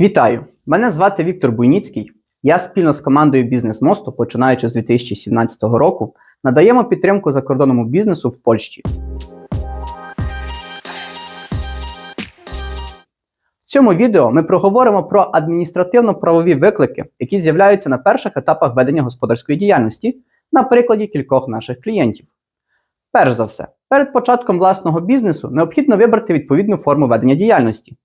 Вітаю! Мене звати Віктор Буйніцький. Я спільно з командою Бізнес Мосту, починаючи з 2017 року, надаємо підтримку закордонному бізнесу в Польщі. В цьому відео ми проговоримо про адміністративно-правові виклики, які з'являються на перших етапах ведення господарської діяльності на прикладі кількох наших клієнтів. Перш за все, перед початком власного бізнесу необхідно вибрати відповідну форму ведення діяльності.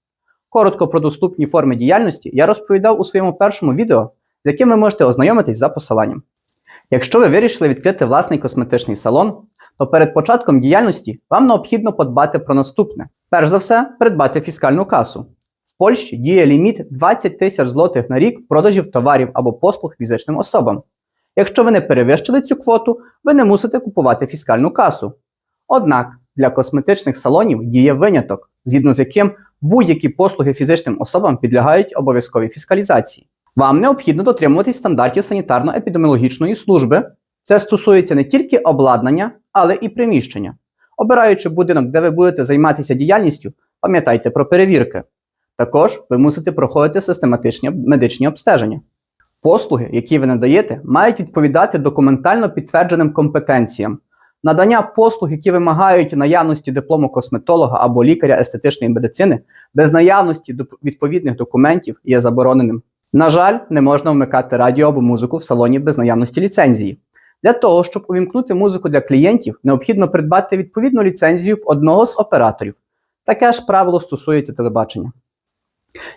Коротко про доступні форми діяльності я розповідав у своєму першому відео, з яким ви можете ознайомитись за посиланням. Якщо ви вирішили відкрити власний косметичний салон, то перед початком діяльності вам необхідно подбати про наступне: перш за все, придбати фіскальну касу. В Польщі діє ліміт 20 тисяч злотих на рік продажів товарів або послуг фізичним особам. Якщо ви не перевищили цю квоту, ви не мусите купувати фіскальну касу. Однак для косметичних салонів діє виняток, згідно з яким будь-які послуги фізичним особам підлягають обов'язковій фіскалізації. Вам необхідно дотримуватись стандартів санітарно-епідеміологічної служби. Це стосується не тільки обладнання, але і приміщення. Обираючи будинок, де ви будете займатися діяльністю, пам'ятайте про перевірки. Також ви мусите проходити систематичні медичні обстеження. Послуги, які ви надаєте, мають відповідати документально підтвердженим компетенціям. Надання послуг, які вимагають наявності диплому косметолога або лікаря естетичної медицини, без наявності відповідних документів є забороненим. На жаль, не можна вмикати радіо або музику в салоні без наявності ліцензії. Для того, щоб увімкнути музику для клієнтів, необхідно придбати відповідну ліцензію в одного з операторів. Таке ж правило стосується телебачення.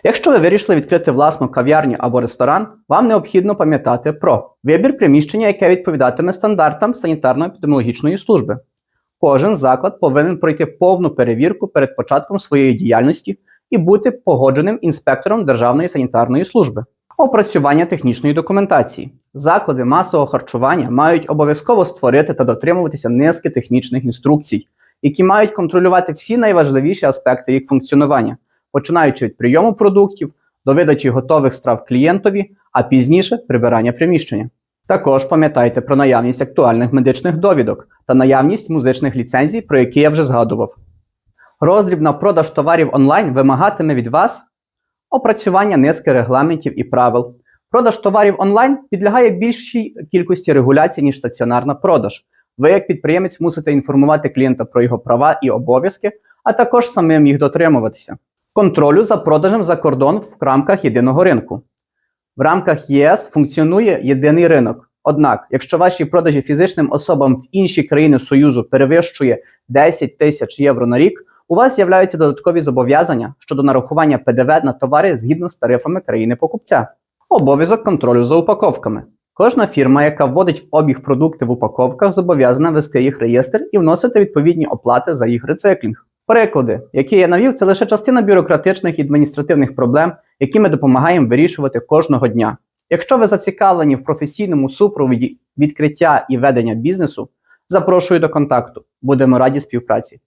Якщо ви вирішили відкрити власну кав'ярню або ресторан, вам необхідно пам'ятати про вибір приміщення, яке відповідатиме стандартам санітарно-епідеміологічної служби. Кожен заклад повинен пройти повну перевірку перед початком своєї діяльності і бути погодженим інспектором Державної санітарної служби. Опрацювання технічної документації. Заклади масового харчування мають обов'язково створити та дотримуватися низки технічних інструкцій, які мають контролювати всі найважливіші аспекти їх функціонування починаючи від прийому продуктів до видачі готових страв клієнтові, а пізніше прибирання приміщення. Також пам'ятайте про наявність актуальних медичних довідок та наявність музичних ліцензій, про які я вже згадував. Роздріб на продаж товарів онлайн вимагатиме від вас опрацювання низки регламентів і правил. Продаж товарів онлайн підлягає більшій кількості регуляцій, ніж стаціонарна продаж. Ви, як підприємець, мусите інформувати клієнта про його права і обов'язки, а також самим їх дотримуватися контролю за продажем за кордон в рамках єдиного ринку. В рамках ЄС функціонує єдиний ринок. Однак, якщо ваші продажі фізичним особам в інші країни Союзу перевищує 10 тисяч євро на рік, у вас з'являються додаткові зобов'язання щодо нарахування ПДВ на товари згідно з тарифами країни покупця. Обов'язок контролю за упаковками. Кожна фірма, яка вводить в обіг продукти в упаковках, зобов'язана вести їх реєстр і вносити відповідні оплати за їх рециклінг. Приклади, які я навів, це лише частина бюрократичних і адміністративних проблем, які ми допомагаємо вирішувати кожного дня. Якщо ви зацікавлені в професійному супроводі відкриття і ведення бізнесу, запрошую до контакту. Будемо раді співпраці.